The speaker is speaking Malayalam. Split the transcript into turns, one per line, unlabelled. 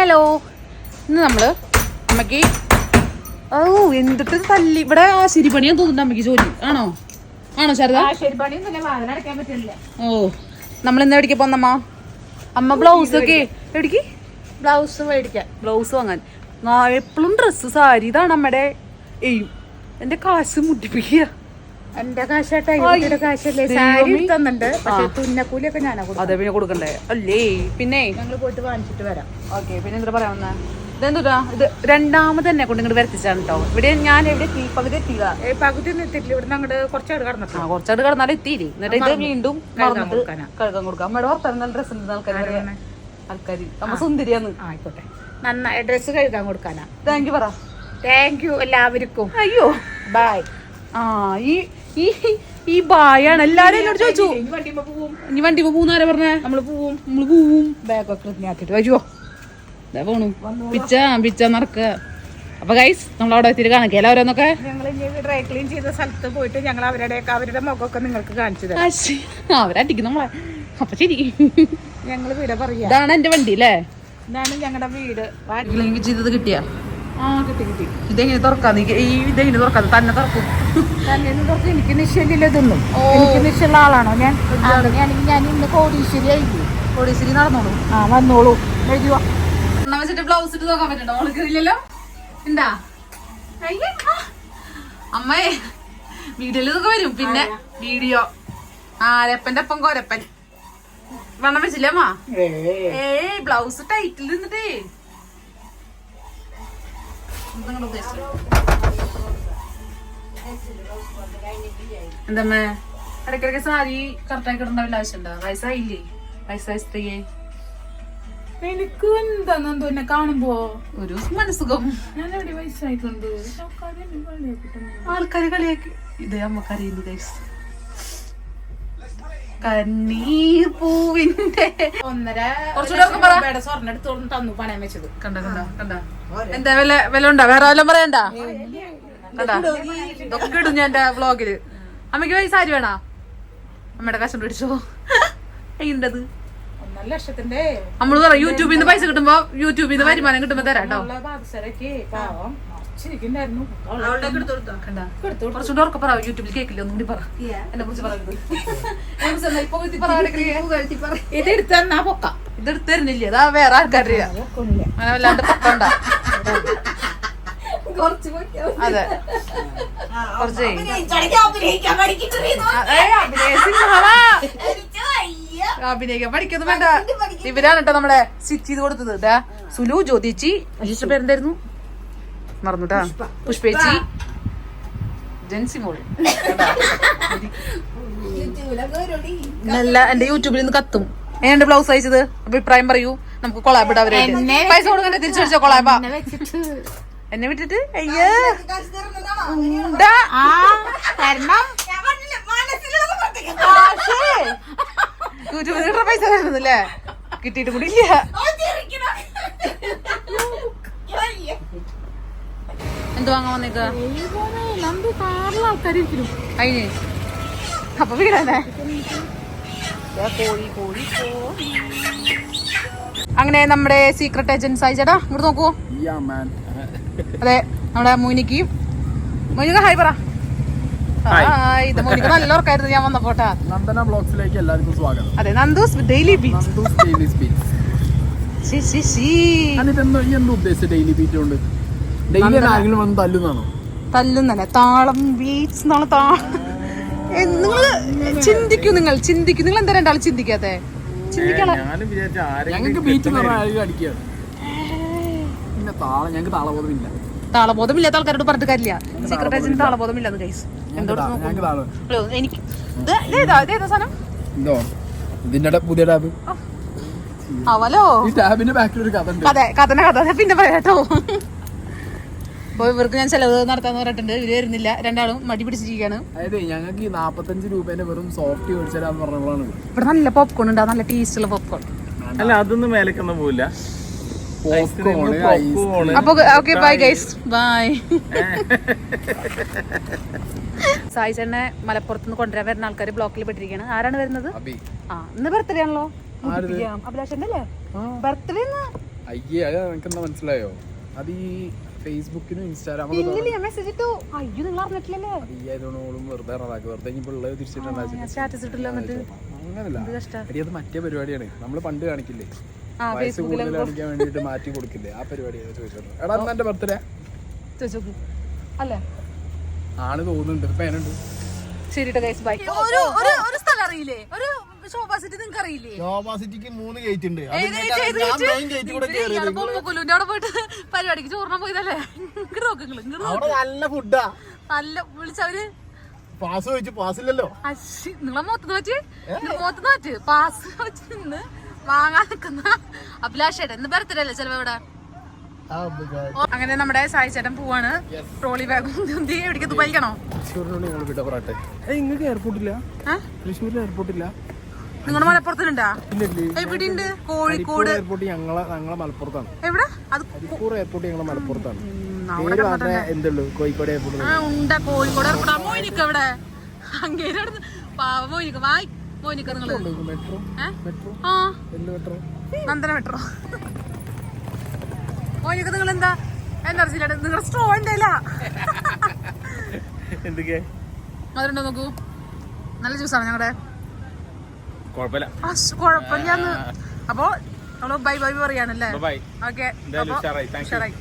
ഹലോ ഇന്ന് നമ്മൾ അമ്മയ്ക്ക് ഓ എന്തിട്ട് തല്ലി. ഇവിടെ ആ ശരിപ്പണിയാൻ തോന്നുന്നു അമ്മയ്ക്ക് ജോലി. ആണോ? ആണോ ശാരദ? ഓ നമ്മൾ ഇന്ന് എവിടേക്ക് പോന്നമ്മ? അമ്മ ബ്ലൗസ് ഒക്കെ എവിടേക്ക്?
ബ്ലൗസ് മേടിക്കാൻ.
ബ്ലൗസ് വാങ്ങാൻ. എപ്പോഴും ഡ്രസ്സ് സാരി ഇതാണ് അമ്മയുടെ എയ്യും എന്റെ കാശ് മുട്ടിപ്പിക്കുക.
എന്റെ കാശാട്ടെ ഇവരുടെ കാശല്ലേ? സാരി. തന്നുണ്ട് പക്ഷെ
ആ.
തുന്നക്കൂലിയൊക്കെ ഞാനാ
അതെ പിന്നെ കൊടുക്കണ്ടേ? അല്ലേ? പിന്നെ?
ഞങ്ങൾ പോയിട്ട് വാങ്ങിച്ചിട്ട് വരാം.
ഓക്കെ പിന്നെ എന്താ പറയാ വന്നേ? ഇതെന്തുട്ടാ? ഇത് രണ്ടാമത് തന്നെ കൊണ്ട് ഇങ്ങോട്ട് വരത്തിച്ചാണ് കേട്ടോ ഇവിടെ ഞാൻ എവിടെ എത്തി? പകുതി എത്തിയില്ല
പകുതി പകുതി എത്തിട്ടില്ല ഇവിടെ അങ്ങോട്ട് കുറച്ചാട്
ആ
കടന്നിട്ടാ
കുറച്ചാട് കടന്നാലും എത്തിയില്ലേ? എന്നിട്ട് ഇത് വീണ്ടും
കഴുകാൻ.
കൊടുക്കാം. അമ്മയുടെ ഓർത്താൻ നല്ല ഡ്രസ് ഉണ്ട് ആൾക്കാർ? ആൾക്കാർ അമ്മ സുന്ദരിയാന്ന്
ആയിക്കോട്ടെ. നന്നായി. ഡ്രസ്സ് കഴുകാൻ കൊടുക്കാനാ.
താങ്ക് യു പറ.
താങ്ക് യു എല്ലാവർക്കും.
അയ്യോ.
ബൈ
ആ ഈ ഈ ഈ ബായാണ്. എല്ലാരും എന്നോട് ചോദിച്ചു. ഇനി വണ്ടി മൂന്നാരെ പറഞ്ഞേ?
നമ്മൾ പോവും.
നമ്മൾ പോവും.
ബാഗൊക്കെ വൃത്തിയാക്കിട്ട് വരുമോ
ഇതാ പോണു. പിച്ച പിച്ച നടക്ക. അപ്പൊ ഗൈസ് നമ്മൾ അവിടെ എത്തിയിട്ട് കാണിക്കാം ഓരോന്നൊക്കെ
ഞങ്ങൾ ഡ്രൈ ക്ലീൻ ചെയ്ത സ്ഥലത്ത് പോയിട്ട് ഞങ്ങൾ അവരുടെ അവരുടെ മുഖമൊക്കെ നിങ്ങൾക്ക് കാണിച്ചു തരാം.
ആശി. അവരടിക്കും നമ്മളെ. അപ്പൊ ശരി.
ഞങ്ങൾ വീട് പറയാ.
ഇതാണ് എന്റെ വണ്ടി അല്ലേ
ഇതാണ് ഞങ്ങളുടെ വീട്. വാ-
ലിങ്ക് ചെയ്തത് കിട്ടിയ? ഇതെങ്ങനെ തുറക്കാം നീ ഈ ഇതെങ്ങനെ തുറക്കാം തന്നെ തുറക്കും.
തന്നെ കുറച്ച് എനിക്ക് നിശ്ചയില്ല ഇതൊന്നും. എനിക്ക് നിശ്ചയുള്ള ആളാണോ ഞാൻ? ഞാൻ ഇന്ന് കോടീശ്വരി ആയിരിക്കും.
കോടീശ്വരി നടന്നോളൂ.
ആ വന്നോളൂ.
എന്നാ വെച്ചിട്ട് ബ്ലൗസ് ഇട്ട് നോക്കാൻ പറ്റണ്ടോ? അവൾക്ക് ഇല്ലല്ലോ അയ്യേ, അമ്മേ വീഡിയോയിൽ ഇതൊക്കെ വരും. പിന്നെ വീഡിയോ. ആരപ്പന്റെ ഒപ്പം കോരപ്പൻ. വണ്ണം വെച്ചില്ലേ അമ്മ? ഏയ്. Blouse title നിന്നിട്ടേ? എന്തമ്മേ ഇടയ്ക്കിടയ്ക്ക് സാരി കറക്റ്റായി കിടണ്ട വല്ല ആവശ്യമുണ്ടോ? വയസ്സായില്ലേ? വയസ്സായ സ്ത്രീയെ.
എനിക്ക് എന്താന്ന് എന്നെ കാണുമ്പോ?
ഒരു മനസ്സുഖം.
ഞാൻ എവിടെ വയസ്സായിട്ടുണ്ട്
ആൾക്കാര് കളിയാക്കി. ഇത് അമ്മക്കറിയുന്നു ഗൈസ് കണ്ണീർ പൂവിന്റെ
ഒന്നര സ്വർണം എടുത്തോണ്ട് തന്നു പണയം വെച്ചത്.
കണ്ടോ കണ്ടോ കണ്ടോ. എന്താ വില വില ഉണ്ടോ? വേറെ വല്ലതും പറയണ്ട? കണ്ട? ഇതൊക്കെ ഇടും ഞാൻ എന്റെ വ്ളോഗിൽ അമ്മയ്ക്ക് പോയി സാരി വേണോ? അമ്മയുടെ കാശം പിടിച്ചോ?
ലക്ഷത്തിന്റെ
നമ്മൾ പറയാം യൂട്യൂബിൽ നിന്ന് പൈസ കിട്ടുമ്പോ യൂട്യൂബിൽ നിന്ന് വരുമാനം കിട്ടുമ്പോ തരാം കേട്ടോ
ഉള്ള ബാധിച്ചരക്ക് പാവം മറിച്ചിരിക്കണ്ടായിരുന്നു
കണ്ട കുറച്ചുകൂടെ ഉറക്കെ പറ യൂട്യൂബിൽ കേക്കില്ല? ഒന്നും കൂടി പറ എന്നെ കുറിച്ച് പറയരുത് എന്നെ കുറിച്ച് എന്നാ ഇപ്പൊ കുത്തി പറയാണെങ്കിൽ
ഇത് എടുത്ത് തന്നാ പൊക്ക.
ഇത് എടുത്ത് തരുന്നില്ല? അതാ വേറെ ആൾക്കാരുടെ അങ്ങനെ വല്ലാണ്ട് പൊക്കണ്ട. അതെ. കുറച്ചേ ഏയ് അഭിനയിച്ചില്ലടാ. അഭിനയിക്കാൻ പഠിക്കുന്നു വേണ്ട. ഇവരാണ് കേട്ടോ നമ്മളെ സ്റ്റിച്ച് ചെയ്ത് കൊടുത്തത്. സുലു ജ്യോതിച്ചി പേരെന്തായിരുന്നു? മറന്നുട്ടാ. പുഷ്പേച്ചി? ജെൻസി മോൾ. നല്ല എന്റെ യൂട്യൂബിൽ നിന്ന് കത്തും. എന്റെ ബ്ലൗസ് അയച്ചത് അഭിപ്രായം പറയൂ. നമുക്ക് കൊളാബ് ഇടാൻ പൈസ കൊടുക്കണ്ട തിരിച്ചു വിളിച്ചോ കൊളാബ എന്നെ വിട്ടിട്ട്? അയ്യോ. യൂട്യൂബിൽ കിട്ടുന്ന പൈസ തരുന്നില്ലേ? കിട്ടിയിട്ട് കൂടി ഇല്ല. എന്ത് വാങ്ങാൻ വന്നേക്ക? അപ്പൊ വീടല്ലേ? അങ്ങനെ നമ്മുടെ സീക്രട്ട് ഏജൻസ് അയച്ചേട്ടാ ഇങ്ങോട്ട് നോക്കൂ.
Yeah, man.
അതെ നമ്മുടെ മോനിക്ക്. മോനിക്ക് ഹായ് പറ. ഹായ് ഇത് മോനിക്ക് നല്ല ഉറക്കായിരുന്നു ഞാൻ വന്നപ്പോട്ടാ
നന്ദന ബ്ലോഗ്സിലേക്ക് എല്ലാവർക്കും സ്വാഗതം.
അതെ Nandus daily beach
daily speech
ശി ശി ശി.
എന്നിട്ട് എന്താ ഈ എന്താ ഉദ്ദേശിച്ചത് ഡെയിലി ബീറ്റ് കൊണ്ട്? ഡെയിലി ആരെങ്കിലും വന്ന് തല്ലുന്നാണോ
തല്ലുന്നല്ലേ? താളം ബീച്ച് എന്നുള്ള താ നിങ്ങൾ ചിന്തിക്കൂ നിങ്ങൾ ചിന്തിക്കൂ. നിങ്ങൾ എന്താ രണ്ടാളും
ചിന്തിക്കാതെ ഞങ്ങൾക്ക് അടിക്കുകയാണ് പിന്നെ താളം ഞങ്ങൾക്ക് താളബോധമില്ല.
താളബോധമില്ലാത്ത ആൾക്കാരോട് പറഞ്ഞിട്ട് കാര്യമില്ല. സീക്രട്ട് ഏജന്റ് താളബോധമില്ലാന്ന് എന്തോട് എനിക്ക് ഇത് ഇതേതാ ഇതേതാ സാധനം?
എന്തോ? ഇതിന്റെ പുതിയ ടാബ്.
അവലോ?
ഈ ടാബിന്റെ ബാക്കിൽ ഒരു കഥ
കഥ കഥ. പിന്നെ പറയാട്ടോ. അപ്പൊ ഇവർക്ക് ഞാൻ ചെലവ് നടത്താന്ന് പറഞ്ഞിട്ടുണ്ട്. ഇവർ വരുന്നില്ല. രണ്ടാളും മടി പിടിച്ചിരിക്കുകയാണ്
അതായത് ഞങ്ങൾക്ക് ഈ നാപ്പത്തഞ്ച് രൂപേന്റെ വെറും സോഫ്റ്റ് മേടിച്ചാലാന്ന് പറഞ്ഞപ്പോഴാണ്. ഇത്.
ഇവിടെ നല്ല പോപ്കോൺ ഉണ്ടാവും നല്ല ടേസ്റ്റ് ഉള്ള പോപ്കോൺ
അല്ല അതൊന്നും മേലക്കൊന്നും പോവില്ല.
അപ്പൊ okay bye guys bye Sai ചേട്ടനെ മലപ്പുറത്ത് നിന്ന് കൊണ്ടുവരാൻ വരുന്ന ആൾക്കാർ ബ്ലോക്കിൽ പെട്ടിരിക്കുകയാണ് ആരാണ് വരുന്നത്? ആ ഇന്ന് ബർത്ത്ഡേ ആണല്ലോ. അഭിലാഷന്റെ അല്ലേ ബർത്ത്ഡേ
അയ്യേ അത് മനസ്സിലായോ? അത് ഈ ഫേസ്ബുക്കിനും
ഇൻസ്റ്റാഗ്രാമിലും മെസ്സേജ് ഇട്ടു. അയ്യോ നിങ്ങൾ അറിഞ്ഞിട്ടില്ലല്ലേ
അയ്യായതോണോളും വെറുതെ ഇറങ്ങാക്കി വെറുതെ ഇനി പിള്ളേർ അങ്ങനല്ല. അത് മറ്റേ പരിപാടിയാണ്. നമ്മൾ പണ്ട് കാണിക്കില്ലേ? വയസ്സ് കൂടുതൽ കാണിക്കാൻ വേണ്ടിട്ട് മാറ്റി കൊടുക്കില്ലേ? ആ പരിപാടിയാണ് ചോദിച്ചത് എടാ അന്ന് എന്റെ ബർത്ത്ഡേ
ചോദിച്ചോക്ക്. അല്ലേ?
ആണ് തോന്നുന്നുണ്ട്. ഇപ്പൊ എന്നുണ്ട്
ശരി ബൈ
ഒരു ഒരു അറിയില്ലേ? ഒരു ശോഭാ സിറ്റി നിങ്ങൾക്ക് അറിയില്ലേ?
യോബാസിറ്റിക്ക് മൂന്ന് ഗേറ്റ് ഉണ്ട്.
ഇയാൾ അവിടെ പോയിട്ട് പരിപാടിക്ക് ചോറിനാ പോയതല്ലേ? ഇങ്ങോട്ട് നോക്ക് ഇങ്ങോട്ട്
നല്ല ഫുഡാ
നല്ല വിളിച്ചവര്
പാസ് ചോദിച്ചു പാസ്സില്ലല്ലോ
അശ്ശി, നിങ്ങളെ മൊത്തം നോറ്റ് മൊത്തം നോറ്റ് പാസ് വെച്ച് നിന്ന് വാങ്ങാൻ നിൽക്കുന്ന അഭിലാഷേട്ടൻ. ഇന്ന് ബർത്ത്ഡേ അല്ലേ ചിലവ് ഇവിടെ?
ആ, ബ-
അങ്ങനെ നമ്മുടെ സായി ചേട്ടൻ പോവാണ്. ട്രോളി ബാഗും എവിടേക്ക് ദുബായിക്കണോ
നിങ്ങൾ നിങ്ങൾക്ക് എയർപോർട്ടില്ല തൃശ്ശൂരിൽ എയർപോർട്ടില്ല
നിങ്ങളുടെ മലപ്പുറത്തിനുണ്ടാ എവിടെ ഉണ്ട് കോഴിക്കോട്?
എയർപോർട്ട് ഞങ്ങളെ ഞങ്ങളെ മലപ്പുറത്താണ്.
എവിടെ? അത്
കോഴിക്കോട് എയർപോർട്ട് ഞങ്ങളെ മലപ്പുറത്താണ്.
അവിടെ
എന്തുള്ളൂ? കോഴിക്കോട് എയർപോർട്ട്
ആ ഉണ്ട്. കോഴിക്കോട് എയർപോർട്ട് മോനിക്ക എവിടെ അങ്ങേരെ മോനിക്ക വായി മോനിക്ക നിങ്ങൾ.
മെട്രോ മെട്രോ
ആ. നന്ദന മെട്രോ മോനിക്ക നിങ്ങൾ എന്താ എനർജിയിലാണ് നിങ്ങൾ സ്ട്രോ
എന്തൊക്കെ
മധുരണ്ടോ നോക്കൂ? നല്ല ജ്യൂസാണ് ഞങ്ങളുടെ
കുഴപ്പമില്ല.
കുഴപ്പമില്ലാന്ന്. അപ്പോ നമ്മൾ ബൈ ബൈ പറയാണല്ലേ ഓക്കെ ഉഷാറായി.